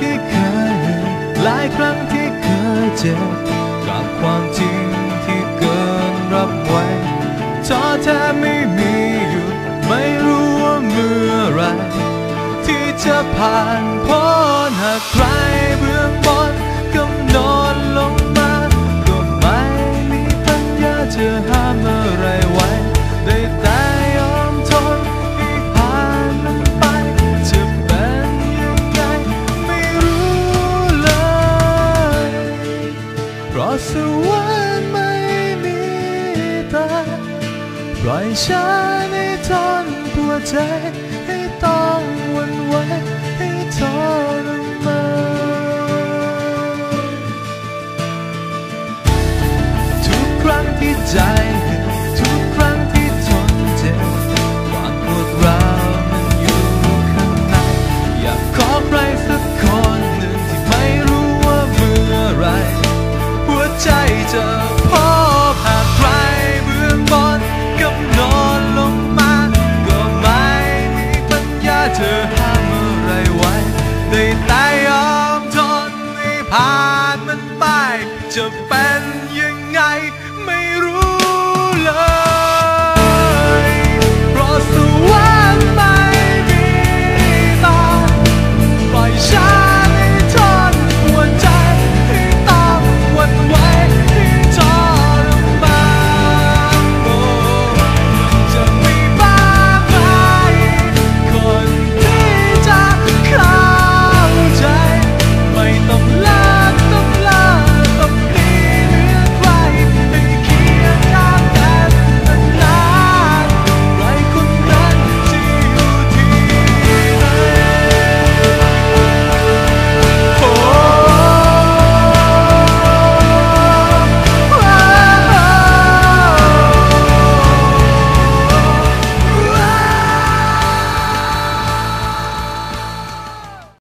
ที่เคยหลายครั้งที่เคยเจ็บกับความจริงที่เกินรับไหวท้อแท้ไม่มีหยุดไม่รู้ว่าเมื่อไรที่จะผ่านพ้นหากใครเบื้องบนกำหนดลงมาก็ไม่มีปัญญาจะห้ามอะไรไว้ สวรรค์ไม่มีตาปล่อยฉันให้ทนปวดใจให้ต้อง ไ